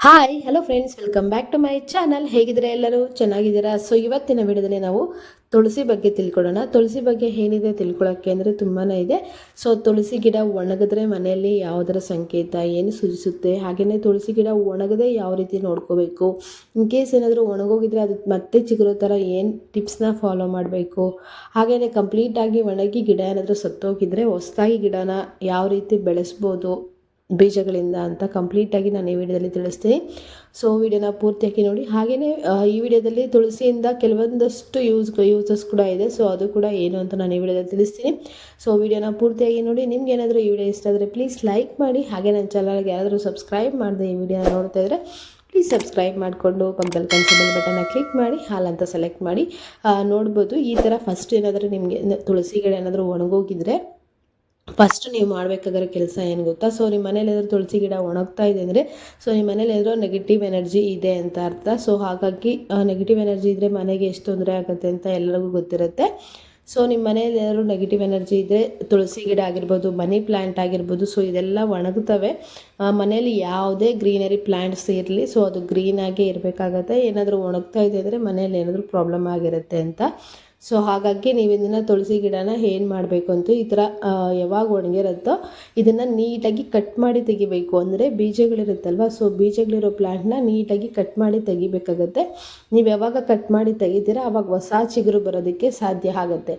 Hi hello friends welcome back to my channel ಹೇಗಿದ್ರೆ ಎಲ್ಲರೂ? ಚೆನ್ನಾಗಿದ್ದೀರಾ? So ಇವತ್ತಿನ ವಿಡಿಯೋದಲ್ಲಿ ನಾವು ತುಳಸಿ ಬಗ್ಗೆ ತಿಳ್ಕೊಳ್ಳೋಣ. ತುಳಸಿ ಬಗ್ಗೆ ಏನಿದೆ ತಿಳ್ಕೊಳ್ಳೋಕ್ಕೆ ಅಂದರೆ ತುಂಬಾ ಇದೆ. ಸೊ ತುಳಸಿ ಗಿಡ ಒಣಗಿದ್ರೆ ಮನೆಯಲ್ಲಿ ಯಾವುದರ ಸಂಕೇತ ಏನು ಸೂಚಿಸುತ್ತೆ ಹಾಗೆಯೇ ತುಳಸಿ ಗಿಡ ಒಣಗದೆ ಯಾವ ರೀತಿ ನೋಡ್ಕೋಬೇಕು? ಇನ್ ಕೇಸ್ ಏನಾದರೂ ಒಣಗೋಗಿದ್ರೆ ಅದು ಮತ್ತೆ ಚಿಗುರೋ ಥರ ಏನು ಟಿಪ್ಸ್ನ ಫಾಲೋ ಮಾಡಬೇಕು? ಹಾಗೆಯೇ ಕಂಪ್ಲೀಟಾಗಿ ಒಣಗಿ ಗಿಡ ಏನಾದರೂ ಸತ್ತೋಗಿದ್ರೆ ಹೊಸ್ದಾಗಿ ಗಿಡನ ಯಾವ ರೀತಿ ಬೆಳೆಸ್ಬೋದು? ಬೀಜಗಳಿಂದ ಅಂತ ಕಂಪ್ಲೀಟಾಗಿ ನಾನು ಈ ವಿಡಿಯೋದಲ್ಲಿ ತಿಳಿಸ್ತೀನಿ. ಸೊ ವಿಡಿಯೋನ ಪೂರ್ತಿಯಾಗಿ ನೋಡಿ. ಹಾಗೆಯೇ ಈ ವಿಡಿಯೋದಲ್ಲಿ ತುಳಸಿಯಿಂದ ಕೆಲವೊಂದಷ್ಟು ಯೂಸ್ ಯೂಸಸ್ ಕೂಡ ಇದೆ. ಸೊ ಅದು ಕೂಡ ಏನು ಅಂತ ನಾನು ಈ ವಿಡಿಯೋದಲ್ಲಿ ತಿಳಿಸ್ತೀನಿ. ಸೊ ವಿಡಿಯೋನ ಪೂರ್ತಿಯಾಗಿ ನೋಡಿ. ನಿಮ್ಗೆ ಏನಾದರೂ ಈ ವಿಡಿಯೋ ಇಷ್ಟ ಆದರೆ ಪ್ಲೀಸ್ ಲೈಕ್ ಮಾಡಿ. ಹಾಗೆ ನನ್ನ ಚಾನಲ್ಗೆ ಯಾರಾದರೂ ಸಬ್ಸ್ಕ್ರೈಬ್ ಮಾಡಿದೆ ಈ ವಿಡಿಯೋನ ನೋಡ್ತಾ ಇದ್ದರೆ ಪ್ಲೀಸ್ ಸಬ್ಸ್ಕ್ರೈಬ್ ಮಾಡಿಕೊಂಡು ಪಕ್ಕದಲ್ಲಿ ಕನ್ಸಿಬಲ್ ಬಟನ್ನ ಕ್ಲಿಕ್ ಮಾಡಿ ಹಾಲಂತ ಸೆಲೆಕ್ಟ್ ಮಾಡಿ. ನೋಡ್ಬೋದು. ಈ ಥರ ಫಸ್ಟ್ ಏನಾದರೂ ನಿಮಗೆ ತುಳಸಿ ಗಿಡ ಏನಾದರೂ ಒಣಗೋಗಿದ್ರೆ ಫಸ್ಟ್ ನೀವು ಮಾಡಬೇಕಾಗಿರೋ ಕೆಲಸ ಏನು ಗೊತ್ತಾ? ಸೊ ನಿಮ್ಮ ಮನೇಲಿ ಏನಾದರೂ ತುಳಸಿ ಗಿಡ ಒಣಗ್ತಾ ಇದೆ ಅಂದರೆ ಸೊ ನಿಮ್ಮ ಮನೇಲಿ ಏನಾದರೂ ನೆಗೆಟಿವ್ ಎನರ್ಜಿ ಇದೆ ಅಂತ ಅರ್ಥ. ಸೊ ಹಾಗಾಗಿ ನೆಗೆಟಿವ್ ಎನರ್ಜಿ ಇದ್ದರೆ ಮನೆಗೆ ಎಷ್ಟು ತೊಂದರೆ ಆಗುತ್ತೆ ಅಂತ ಎಲ್ಲರಿಗೂ ಗೊತ್ತಿರುತ್ತೆ. ಸೊ ನಿಮ್ಮ ಮನೇಲಿ ಏನಾದರೂ ನೆಗೆಟಿವ್ ಎನರ್ಜಿ ಇದ್ದರೆ ತುಳಸಿ ಗಿಡ ಆಗಿರ್ಬೋದು ಮನಿ ಪ್ಲ್ಯಾಂಟ್ ಆಗಿರ್ಬೋದು ಸೊ ಇದೆಲ್ಲ ಒಣಗುತ್ತವೆ ಮನೇಲಿ ಯಾವುದೇ ಗ್ರೀನರಿ ಪ್ಲ್ಯಾಂಟ್ಸ್ ಇರಲಿ ಸೊ ಅದು ಗ್ರೀನಾಗೇ ಇರಬೇಕಾಗತ್ತೆ. ಏನಾದರೂ ಒಣಗ್ತಾ ಇದೆ ಅಂದರೆ ಮನೇಲಿ ಏನಾದರೂ ಪ್ರಾಬ್ಲಮ್ ಆಗಿರುತ್ತೆ ಅಂತ. ಸೊ ಹಾಗಾಗಿ ನೀವು ಇದನ್ನು ತುಳಸಿ ಗಿಡನ ಏನು ಮಾಡಬೇಕು ಅಂತ ಈ ಥರ ಯಾವಾಗ ಒಣಗಿರುತ್ತೋ ಇದನ್ನು ನೀಟಾಗಿ ಕಟ್ ಮಾಡಿ ತೆಗಿಬೇಕು. ಅಂದರೆ ಬೀಜಗಳಿರುತ್ತಲ್ವ, ಸೊ ಬೀಜಗಳಿರೋ ಪ್ಲ್ಯಾಂಟ್ನ ನೀಟಾಗಿ ಕಟ್ ಮಾಡಿ ತೆಗಿಬೇಕಾಗತ್ತೆ. ನೀವು ಯಾವಾಗ ಕಟ್ ಮಾಡಿ ತೆಗಿತೀರಾ ಆವಾಗ ಹೊಸ ಚಿಗುರು ಬರೋದಕ್ಕೆ ಸಾಧ್ಯ ಆಗುತ್ತೆ.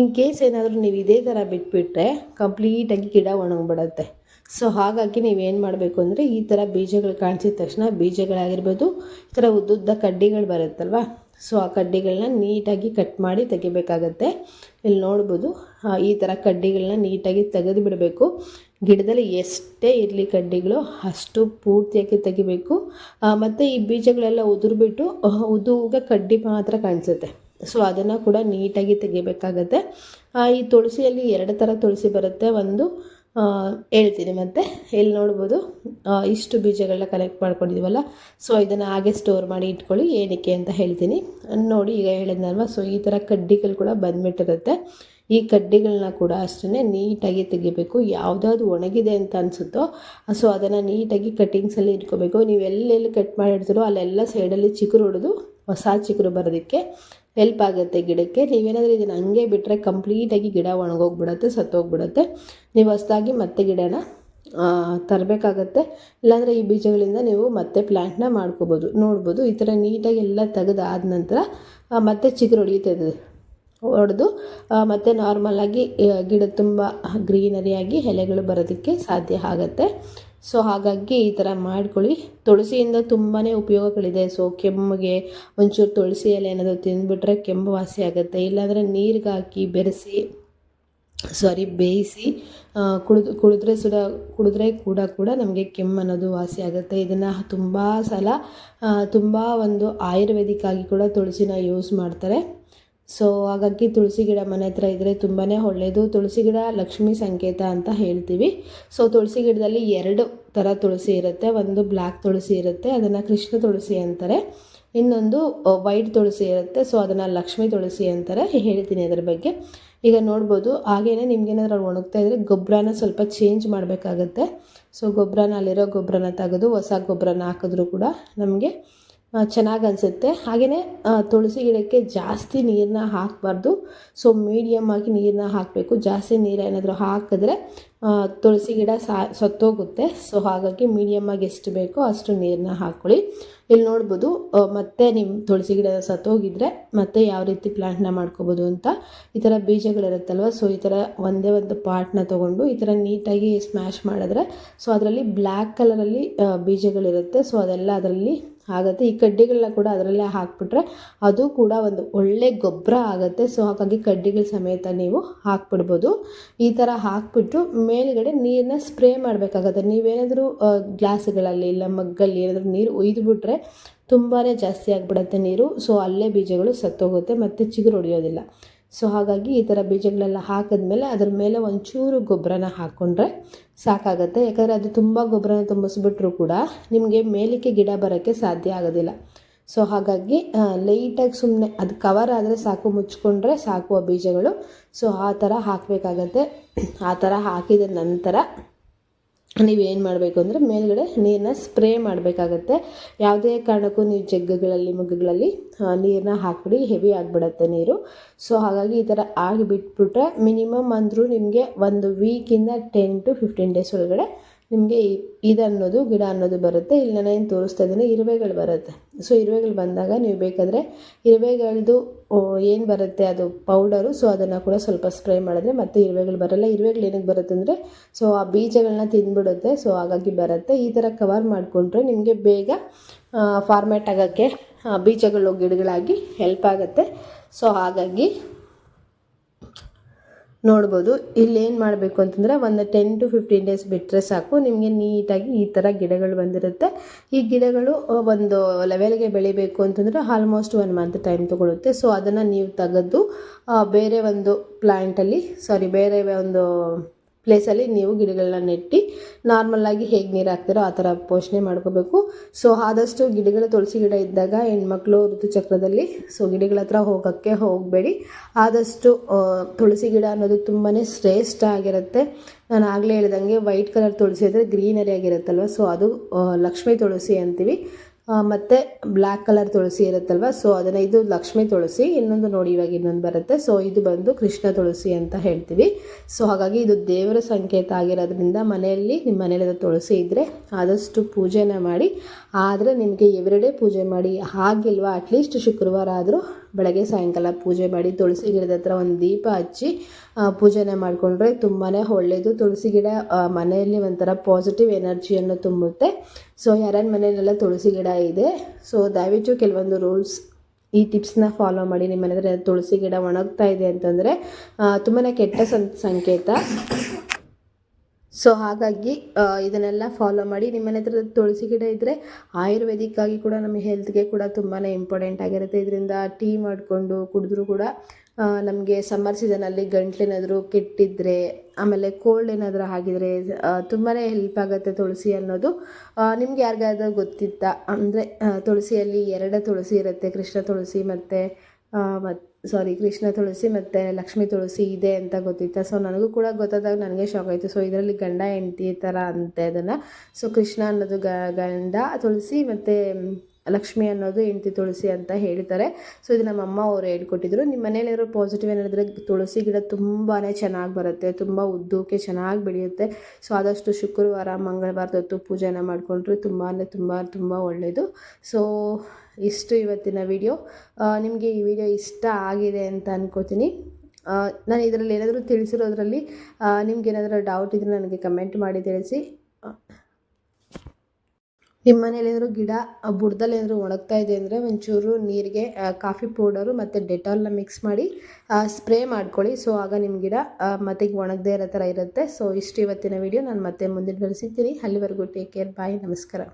ಇನ್ ಕೇಸ್ ಏನಾದರೂ ನೀವು ಇದೇ ಥರ ಬಿಟ್ಬಿಟ್ರೆ ಕಂಪ್ಲೀಟಾಗಿ ಗಿಡ ಒಣಗಿಬಿಡತ್ತೆ. ಸೊ ಹಾಗಾಗಿ ನೀವೇನು ಮಾಡಬೇಕು ಅಂದರೆ ಈ ಥರ ಬೀಜಗಳು ಕಾಣಿಸಿದ ತಕ್ಷಣ ಬೀಜಗಳಾಗಿರ್ಬೋದು, ಈ ಥರ ಉದ್ದುದ್ದ ಕಡ್ಡಿಗಳು ಬರುತ್ತಲ್ವ ಸೊ ಆ ಕಡ್ಡಿಗಳನ್ನ ನೀಟಾಗಿ ಕಟ್ ಮಾಡಿ ತೆಗಿಬೇಕಾಗತ್ತೆ. ಇಲ್ಲಿ ನೋಡ್ಬೋದು ಈ ಥರ ಕಡ್ಡಿಗಳನ್ನ ನೀಟಾಗಿ ತೆಗೆದು ಬಿಡಬೇಕು. ಗಿಡದಲ್ಲಿ ಎಷ್ಟೇ ಇರಲಿ ಕಡ್ಡಿಗಳು, ಅಷ್ಟು ಪೂರ್ತಿಯಾಗಿ ತೆಗಿಬೇಕು. ಮತ್ತು ಈ ಬೀಜಗಳೆಲ್ಲ ಉದುರ್ಬಿಟ್ಟು ಉದುಗ ಕಡ್ಡಿ ಮಾತ್ರ ಕಾಣಿಸುತ್ತೆ. ಸೊ ಅದನ್ನು ಕೂಡ ನೀಟಾಗಿ ತೆಗಿಬೇಕಾಗತ್ತೆ. ಈ ತುಳಸಿಯಲ್ಲಿ ಎರಡು ಥರ ತುಳಸಿ ಬರುತ್ತೆ. ಒಂದು ಹೇಳ್ತೀನಿ ಮತ್ತು. ಇಲ್ಲಿ ನೋಡ್ಬೋದು? ಇಷ್ಟು ಬೀಜಗಳನ್ನ ಕಲೆಕ್ಟ್ ಮಾಡ್ಕೊಂಡಿದ್ದೀವಲ್ಲ ಸೊ ಇದನ್ನು ಹಾಗೆ ಸ್ಟೋರ್ ಮಾಡಿ ಇಟ್ಕೊಳ್ಳಿ, ಏನಕ್ಕೆ ಅಂತ ಹೇಳ್ತೀನಿ. ನೋಡಿ, ಈಗ ಹೇಳಿದ್ನಲ್ವ ಸೊ ಈ ಥರ ಕಡ್ಡಿಗಳು ಕೂಡ ಬಂದ್ಬಿಟ್ಟಿರುತ್ತೆ. ಈ ಕಡ್ಡಿಗಳನ್ನ ಕೂಡ ಅಷ್ಟೇ ನೀಟಾಗಿ ತೆಗಿಬೇಕು. ಯಾವುದಾದ್ರು ಒಣಗಿದೆ ಅಂತ ಅನಿಸುತ್ತೋ ಸೊ ಅದನ್ನು ನೀಟಾಗಿ ಕಟ್ಟಿಂಗ್ಸಲ್ಲಿ ಇಟ್ಕೋಬೇಕು. ನೀವು ಎಲ್ಲೆಲ್ಲಿ ಕಟ್ ಮಾಡಿರ್ತೀರೋ, ಅಲ್ಲೆಲ್ಲ ಸೈಡಲ್ಲಿ ಚಿಕ್ಕರು ಹೊಡೆದು, ಹೊಸ ಚಿಕ್ಕರು ಬರೋದಕ್ಕೆ. ಹೆಲ್ಪ್ ಆಗುತ್ತೆ ಗಿಡಕ್ಕೆ. ನೀವೇನಾದರೂ ಇದನ್ನು ಹಂಗೆ ಬಿಟ್ಟರೆ ಕಂಪ್ಲೀಟಾಗಿ ಗಿಡ ಒಣಗೋಗ್ಬಿಡುತ್ತೆ, ಸತ್ತೋಗ್ಬಿಡುತ್ತೆ. ನೀವು ಹೊಸದಾಗಿ ಮತ್ತೆ ಗಿಡನ ತರಬೇಕಾಗತ್ತೆ. ಇಲ್ಲಾಂದರೆ ಈ ಬೀಜಗಳಿಂದ ನೀವು ಮತ್ತೆ ಪ್ಲ್ಯಾಂಟ್ನ ಮಾಡ್ಕೋಬೋದು, ನೋಡ್ಬೋದು. ಈ ಥರ ನೀಟಾಗಿ ಎಲ್ಲ ತೆಗೆದಾದ ನಂತರ ಮತ್ತೆ ಚಿಗುರು ಹೊಡಿಯುತ್ತದೆ ಹೊಡೆದು ಮತ್ತು ನಾರ್ಮಲಾಗಿ ಗಿಡ ತುಂಬ ಗ್ರೀನರಿಯಾಗಿ ಎಲೆಗಳು ಬರೋದಕ್ಕೆ ಸಾಧ್ಯ ಆಗುತ್ತೆ. ಸೊ ಹಾಗಾಗಿ ಈ ಥರ ಮಾಡ್ಕೊಳ್ಳಿ. ತುಳಸಿಯಿಂದ ತುಂಬಾ ಉಪಯೋಗಗಳಿದೆ. ಸೊ ಕೆಮ್ಮಿಗೆ ಒಂಚೂರು ತುಳಸಿ ಎಲೆ ಏನಾದರೂ ತಿಂದುಬಿಟ್ರೆ ಕೆಮ್ಮು ವಾಸಿ ಆಗುತ್ತೆ. ಇಲ್ಲಾಂದರೆ ನೀರಿಗೆ ಹಾಕಿ ಬೆರೆಸಿ ಸಾರಿ ಬೇಯಿಸಿ ಕುಡಿದು, ಕುಡಿದ್ರೆ ಸುಡ, ಕುಡಿದ್ರೆ ಕೂಡ ಕೂಡ ನಮಗೆ ಕೆಮ್ಮು ಅನ್ನೋದು ವಾಸಿ ಆಗುತ್ತೆ. ಇದನ್ನು ತುಂಬ ಸಲ ತುಂಬ ಒಂದು ಆಯುರ್ವೇದಿಕ್ ಆಗಿ ಕೂಡ ತುಳಸಿನ ಯೂಸ್ ಮಾಡ್ತಾರೆ. ಸೊ ಹಾಗಾಗಿ ತುಳಸಿ ಗಿಡ ಮನೆ ಹತ್ರ ಇದ್ದರೆ ತುಂಬಾ ಒಳ್ಳೆಯದು ತುಳಸಿ ಗಿಡ ಲಕ್ಷ್ಮಿ ಸಂಕೇತ ಅಂತ ಹೇಳ್ತೀವಿ. ಸೊ ತುಳಸಿ ಗಿಡದಲ್ಲಿ ಎರಡು ಥರ ತುಳಸಿ ಇರುತ್ತೆ. ಒಂದು ಬ್ಲ್ಯಾಕ್ ತುಳಸಿ ಇರುತ್ತೆ, ಅದನ್ನು ಕೃಷ್ಣ ತುಳಸಿ ಅಂತಾರೆ. ಇನ್ನೊಂದು ವೈಟ್ ತುಳಸಿ ಇರುತ್ತೆ. ಸೊ ಅದನ್ನು ಲಕ್ಷ್ಮಿ ತುಳಸಿ ಅಂತಾರೆ. ಹೇಳ್ತೀನಿ ಅದರ ಬಗ್ಗೆ. ಈಗ ನೋಡ್ಬೋದು, ಹಾಗೇನೆ ನಿಮ್ಗೇನಾದ್ರೂ ಒಣಗ್ತಾ ಇದ್ದರೆ ಗೊಬ್ಬರನ ಸ್ವಲ್ಪ ಚೇಂಜ್ ಮಾಡಬೇಕಾಗತ್ತೆ. ಸೊ ಗೊಬ್ಬರನ ಅಲ್ಲಿರೋ ಗೊಬ್ಬರನ ತೆಗೆದು ಹೊಸ ಗೊಬ್ಬರನ ಹಾಕಿದ್ರೂ ಕೂಡ ನಮಗೆ ಚೆನ್ನಾಗಿ ಅನಿಸುತ್ತೆ. ಹಾಗೆಯೇ ತುಳಸಿ ಗಿಡಕ್ಕೆ ಜಾಸ್ತಿ ನೀರನ್ನ ಹಾಕಬಾರ್ದು. ಸೊ ಮೀಡಿಯಮ್ ಆಗಿ ನೀರನ್ನ ಹಾಕಬೇಕು. ಜಾಸ್ತಿ ನೀರು ಏನಾದರೂ ಹಾಕಿದ್ರೆ ತುಳಸಿ ಗಿಡ ಸತ್ತೋಗುತ್ತೆ. ಸೊ ಹಾಗಾಗಿ ಮೀಡಿಯಮ್ಮಾಗಿ ಎಷ್ಟು ಬೇಕೋ ಅಷ್ಟು ನೀರನ್ನ ಹಾಕ್ಕೊಳ್ಳಿ ಇಲ್ಲಿ ನೋಡ್ಬೋದು ಮತ್ತೆ ನಿಮ್ಮ ತುಳಸಿ ಗಿಡ ಸತ್ತೋಗಿದ್ರೆ ಮತ್ತೆ ಯಾವ ರೀತಿ ಪ್ಲ್ಯಾಂಟ್ನ ಮಾಡ್ಕೋಬೋದು ಅಂತ ಈ ಥರ ಬೀಜಗಳಿರುತ್ತಲ್ವ? ಸೊ ಈ ಥರ ಒಂದೇ ಒಂದು ಪಾರ್ಟ್ನ ತೊಗೊಂಡು ಈ ಥರ ನೀಟಾಗಿ ಸ್ಮ್ಯಾಶ್ ಮಾಡಿದ್ರೆ ಸೊ ಅದರಲ್ಲಿ ಬ್ಲ್ಯಾಕ್ ಕಲರಲ್ಲಿ ಬೀಜಗಳಿರುತ್ತೆ. ಸೊ ಅದೆಲ್ಲ ಅದರಲ್ಲಿ ಆಗುತ್ತೆ. ಈ ಕಡ್ಡಿಗಳನ್ನ ಕೂಡ ಅದರಲ್ಲೇ ಹಾಕ್ಬಿಟ್ರೆ ಅದು ಕೂಡ ಒಂದು ಒಳ್ಳೆ ಗೊಬ್ಬರ ಆಗುತ್ತೆ. ಸೊ ಹಾಗಾಗಿ ಕಡ್ಡಿಗಳ ಸಮೇತ ನೀವು ಹಾಕ್ಬಿಡ್ಬೋದು. ಈ ಥರ ಹಾಕ್ಬಿಟ್ಟು ಮೇಲ್ಗಡೆ ನೀರನ್ನ ಸ್ಪ್ರೇ ಮಾಡಬೇಕಾಗತ್ತೆ. ನೀವೇನಾದರೂ ಗ್ಲಾಸ್ಗಳಲ್ಲಿ ಇಲ್ಲ ಮಗ್ಗಲ್ಲಿ ಏನಾದರೂ ನೀರು ಒಯ್ದುಬಿಟ್ರೆ ತುಂಬಾ ಜಾಸ್ತಿ ಆಗಿಬಿಡುತ್ತೆ ನೀರು. ಸೊ ಅಲ್ಲೇ ಬೀಜಗಳು ಸತ್ತೋಗುತ್ತೆ. ಮತ್ತು ಚಿಗುರು ಹೊಡೆಯೋದಿಲ್ಲ. ಸೊ ಹಾಗಾಗಿ ಈ ಥರ ಬೀಜಗಳೆಲ್ಲ ಹಾಕಿದ್ಮೇಲೆ ಅದ್ರ ಮೇಲೆ ಒಂಚೂರು ಗೊಬ್ಬರನ ಹಾಕ್ಕೊಂಡ್ರೆ ಸಾಕಾಗುತ್ತೆ. ಯಾಕಂದರೆ ಅದು ತುಂಬ ಗೊಬ್ಬರನ ತುಂಬಿಸ್ಬಿಟ್ರು ಕೂಡ ನಿಮಗೆ ಮೇಲಕ್ಕೆ ಗಿಡ ಬರೋಕ್ಕೆ ಸಾಧ್ಯ ಆಗೋದಿಲ್ಲ. ಸೊ ಹಾಗಾಗಿ ಲೈಟಾಗಿ ಸುಮ್ಮನೆ ಅದು ಕವರ್ ಆದರೆ ಸಾಕು, ಮುಚ್ಕೊಂಡ್ರೆ ಸಾಕು ಆ ಬೀಜಗಳು. ಸೊ ಆ ಥರ ಹಾಕಬೇಕಾಗತ್ತೆ. ಆ ಥರ ಹಾಕಿದ ನಂತರ ನೀವೇನು ಮಾಡಬೇಕು ಅಂದರೆ ಮೇಲ್ಗಡೆ ನೀರನ್ನ ಸ್ಪ್ರೇ ಮಾಡಬೇಕಾಗತ್ತೆ. ಯಾವುದೇ ಕಾರಣಕ್ಕೂ ನೀವು ಜಗ್ಗಗಳಲ್ಲಿ, ಮಗ್ಗಗಳಲ್ಲಿ ನೀರನ್ನ ಹಾಕ್ಬಿಡಿ, ಹೆವಿ ಆಗಿಬಿಡತ್ತೆ ನೀರು. ಸೊ ಹಾಗಾಗಿ ಈ ಥರ ಆಗಿಬಿಟ್ಬಿಟ್ರೆ ಮಿನಿಮಮ್ ಅಂದರೂ ನಿಮಗೆ ಒಂದು ವೀಕಿಂದ ಟೆನ್ ಟು ಫಿಫ್ಟೀನ್ ಡೇಸ್ ಒಳಗಡೆ ನಿಮಗೆ ಇದು ಅನ್ನೋದು ಗಿಡ ಅನ್ನೋದು ಬರುತ್ತೆ. ಇಲ್ಲಿ ನಾನು ಏನು ತೋರಿಸ್ತಾ ಇದ್ದೀನಿ? ಇರುವೆಗಳು ಬರುತ್ತೆ. ಸೊ ಇರುವೆಗಳು ಬಂದಾಗ ನೀವು ಬೇಕಾದರೆ ಇರುವೆಗಳದ್ದು ಏನು ಬರುತ್ತೆ? ಅದು ಪೌಡರು ಸೊ ಅದನ್ನು ಕೂಡ ಸ್ವಲ್ಪ ಸ್ಪ್ರೇ ಮಾಡಿದ್ರೆ ಮತ್ತೆ ಇರುವೆಗಳು ಬರಲ್ಲ. ಇರುವೆಗಳು ಏನಕ್ಕೆ ಬರುತ್ತೆ ಅಂದರೆ ಸೊ ಆ ಬೀಜಗಳನ್ನ ತಿಂದ್ಬಿಡುತ್ತೆ. ಸೊ ಹಾಗಾಗಿ ಬರುತ್ತೆ. ಈ ಥರ ಕವರ್ ಮಾಡಿಕೊಂಡ್ರೆ ನಿಮಗೆ ಬೇಗ ಫಾರ್ಮ್ಯಾಟ್ ಆಗೋಕ್ಕೆ ಬೀಜಗಳು, ಗಿಡಗಳಾಗಿ ಹೆಲ್ಪ್ ಆಗುತ್ತೆ. ಸೊ ಹಾಗಾಗಿ ನೋಡ್ಬೋದು. ಏನು ಮಾಡಬೇಕು ಅಂತಂದರೆ ಒಂದು ಟೆನ್ ಟು ಫಿಫ್ಟೀನ್ ಡೇಸ್ ಬಿಟ್ಟರೆ ಸಾಕು. ನಿಮಗೆ ನೀಟಾಗಿ ಈ ಥರ ಗಿಡಗಳು ಬಂದಿರುತ್ತೆ. ಈ ಗಿಡಗಳು ಒಂದು ಲೆವೆಲ್ಗೆ ಬೆಳಿಬೇಕು ಅಂತಂದರೆ ಆಲ್ಮೋಸ್ಟ್ ಒನ್ ಮಂತ್ ಟೈಮ್ ತೊಗೊಳುತ್ತೆ. ಸೊ ಅದನ್ನು ನೀವು ತೆಗೆದು ಬೇರೆ ಒಂದು ಪ್ಲ್ಯಾಂಟಲ್ಲಿ ಸಾರಿ ಬೇರೆ ಒಂದು ಪ್ಲೇಸಲ್ಲಿ ನೀವು ಗಿಡಗಳನ್ನ ನೆಟ್ಟು ನಾರ್ಮಲ್ಲಾಗಿ ಹೇಗೆ ನೀರು ಹಾಕ್ತೀರೋ ಆ ಥರ ಪೋಷಣೆ ಮಾಡ್ಕೋಬೇಕು. ಸೊ ಆದಷ್ಟು ಗಿಡಗಳ ತುಳಸಿ ಗಿಡ ಇದ್ದಾಗ ಹೆಣ್ಮಕ್ಳು ಋತುಚಕ್ರದಲ್ಲಿ ಸೊ ಗಿಡಗಳ ಹತ್ರ ಹೋಗೋಕ್ಕೆ ಹೋಗಬೇಡಿ. ಆದಷ್ಟು ತುಳಸಿ ಗಿಡ ಅನ್ನೋದು ತುಂಬಾ ಶ್ರೇಷ್ಠ ಆಗಿರುತ್ತೆ. ನಾನು ಆಗಲೇ ಹೇಳ್ದಂಗೆ ವೈಟ್ ಕಲರ್ ತುಳಸಿ ಅಂದರೆ ಗ್ರೀನರಿ ಆಗಿರುತ್ತಲ್ವ ಸೊ ಅದು ಲಕ್ಷ್ಮೀ ತುಳಸಿ ಅಂತೀವಿ. ಮತ್ತು ಬ್ಲ್ಯಾಕ್ ಕಲರ್ ತುಳಸಿ ಇರುತ್ತಲ್ವ? ಸೊ ಅದನ್ನು ಇದು ಲಕ್ಷ್ಮೀ ತುಳಸಿ, ಇನ್ನೊಂದು ನೋಡಿ ಇವಾಗ ಇನ್ನೊಂದು ಬರುತ್ತೆ. ಸೊ ಇದು ಬಂದು ಕೃಷ್ಣ ತುಳಸಿ ಅಂತ ಹೇಳ್ತೀವಿ. ಸೊ ಹಾಗಾಗಿ ಇದು ದೇವರ ಸಂಕೇತ ಆಗಿರೋದ್ರಿಂದ ಮನೆಯಲ್ಲಿ ನಿಮ್ಮ ಮನೆಯಲ್ಲಿ ತುಳಸಿ ಇದ್ದರೆ ಆದಷ್ಟು ಪೂಜೆನ ಮಾಡಿ, ಆದರೆ ನಿಮಗೆ ಎವ್ರಿಡೇ ಪೂಜೆ ಮಾಡಿ, ಹಾಗಿಲ್ವಾ? ಅಟ್ಲೀಸ್ಟ್ ಶುಕ್ರವಾರ ಆದರೂ ಬೆಳಗ್ಗೆ ಸಾಯಂಕಾಲ ಪೂಜೆ ಮಾಡಿ ತುಳಸಿ ಗಿಡದ ಹತ್ರ ಒಂದು ದೀಪ ಹಚ್ಚಿ ಪೂಜೆನ ಮಾಡಿಕೊಂಡ್ರೆ ತುಂಬಾ ಒಳ್ಳೆಯದು ತುಳಸಿ ಗಿಡ ಮನೆಯಲ್ಲಿ ಒಂಥರ ಪಾಸಿಟಿವ್ ಎನರ್ಜಿಯನ್ನು ತುಂಬುತ್ತೆ. ಸೊ ಯಾರ್ಯಾರ ಮನೆಯಲ್ಲೆಲ್ಲ ತುಳಸಿ ಗಿಡ ಇದೆ ಸೊ ದಯವಿಟ್ಟು ಕೆಲವೊಂದು ರೂಲ್ಸ್ ಈ ಟಿಪ್ಸ್ನ ಫಾಲೋ ಮಾಡಿ. ನಿಮ್ಮ ಮನೆ ತುಳಸಿ ಗಿಡ ಒಣಗ್ತಾ ಇದೆ ಅಂತಂದರೆ ತುಂಬಾ ಕೆಟ್ಟ ಸಂಕೇತ. ಸೊ ಹಾಗಾಗಿ ಇದನ್ನೆಲ್ಲ ಫಾಲೋ ಮಾಡಿ ನಿಮ್ಮ ಮನೆ ತುಳಸಿ ಗಿಡ ಇದ್ದರೆ ಆಯುರ್ವೇದಿಕ್ಕಾಗಿ ಕೂಡ ನಮ್ಮ ಹೆಲ್ತ್ಗೆ ಕೂಡ ತುಂಬಾ ಇಂಪಾರ್ಟೆಂಟ್ ಆಗಿರುತ್ತೆ. ಇದರಿಂದ ಟೀ ಮಾಡಿಕೊಂಡು ಕುಡಿದ್ರೂ ಕೂಡ ನಮಗೆ ಸಮ್ಮರ್ ಸೀಸನಲ್ಲಿ ಗಂಟ್ಲೇನಾದರೂ ಕೆಟ್ಟಿದ್ದರೆ ಆಮೇಲೆ ಕೋಲ್ಡ್ ಏನಾದರೂ ಆಗಿದ್ರೆ ತುಂಬಾ ಹೆಲ್ಪ್ ಆಗುತ್ತೆ ತುಳಸಿ ಅನ್ನೋದು. ನಿಮ್ಗೆ ಯಾರಿಗಾದ್ರೂ ಗೊತ್ತಿತ್ತಾ? ಅಂದರೆ ತುಳಸಿಯಲ್ಲಿ ಎರಡು ತುಳಸಿ ಇರುತ್ತೆ, ಕೃಷ್ಣ ತುಳಸಿ ಮತ್ತು ಮತ್ತು ಸಾರಿ ಕೃಷ್ಣ ತುಳಸಿ ಮತ್ತು ಲಕ್ಷ್ಮೀ ತುಳಸಿ ಇದೆ ಅಂತ ಗೊತ್ತಿತ್ತು. ಸೊ ನನಗೂ ಕೂಡ ಗೊತ್ತಾದಾಗ ನನಗೆ ಶಾಕ್ ಆಯಿತು. ಸೊ ಇದರಲ್ಲಿ ಗಂಡ, ಹೆಂಡತಿ ಥರ ಅಂತ ಅದನ್ನು ಸೊ ಕೃಷ್ಣ ಅನ್ನೋದು ಗಂಡ ತುಳಸಿ ಮತ್ತು ಲಕ್ಷ್ಮಿ ಅನ್ನೋದು ಹೆಂಡತಿ ತುಳಸಿ ಅಂತ ಹೇಳ್ತಾರೆ ಸೊ ಇದು ನಮ್ಮ ಅಮ್ಮ ಅವರು ಹೇಳ್ಕೊಟ್ಟಿದ್ರು. ನಿಮ್ಮ ಮನೇಲಿರೋ ಪಾಸಿಟಿವ್ ಏನಾದರೆ ತುಳಸಿ ಗಿಡ ತುಂಬಾ ಚೆನ್ನಾಗಿ ಬರುತ್ತೆ, ತುಂಬ ಉದ್ದಕ್ಕೆ ಚೆನ್ನಾಗಿ ಬೆಳೆಯುತ್ತೆ. ಸೊ ಆದಷ್ಟು ಶುಕ್ರವಾರ, ಮಂಗಳವಾರದೊತ್ತು ಪೂಜೆನ ಮಾಡಿಕೊಂಡ್ರೆ ತುಂಬಾ ತುಂಬ ತುಂಬ ಒಳ್ಳೆಯದು ಸೊ ಇಷ್ಟು ಇವತ್ತಿನ ವಿಡಿಯೋ ನಿಮಗೆ ಈ ವಿಡಿಯೋ ಇಷ್ಟ ಆಗಿದೆ ಅಂತ ಅನ್ಕೋತೀನಿ. ನಾನು ಇದರಲ್ಲಿ ಏನಾದರೂ ತಿಳಿಸಿರೋದ್ರಲ್ಲಿ ನಿಮ್ಗೇನಾದರೂ ಡೌಟ್ ಇದ್ದರೆ ನನಗೆ ಕಮೆಂಟ್ ಮಾಡಿ ತಿಳಿಸಿ. ನಿಮ್ಮ ಮನೇಲಿ ಏನಾದರೂ ಗಿಡ ಬುಡದಲ್ಲಿ ಏನಾದರೂ ಒಣಗ್ತಾ ಇದೆ ಅಂದರೆ ಒಂಚೂರು ನೀರಿಗೆ ಕಾಫಿ ಪೌಡರು ಮತ್ತು ಡೆಟಾಲ್ನ ಮಿಕ್ಸ್ ಮಾಡಿ ಸ್ಪ್ರೇ ಮಾಡ್ಕೊಳ್ಳಿ. ಸೊ ಆಗ ನಿಮ್ಮ ಗಿಡ ಮತ್ತೆ ಒಣಗದೇ ಇರೋ ಥರ ಇರುತ್ತೆ. ಸೊ ಇಷ್ಟು ಇವತ್ತಿನ ವಿಡಿಯೋ ನಾನು ಮತ್ತೆ ಮುಂದಿನ ಸಿಗ್ತೀನಿ. ಅಲ್ಲಿವರೆಗೂ ಟೇಕ್ ಕೇರ್ ಬಾಯ್ ನಮಸ್ಕಾರ.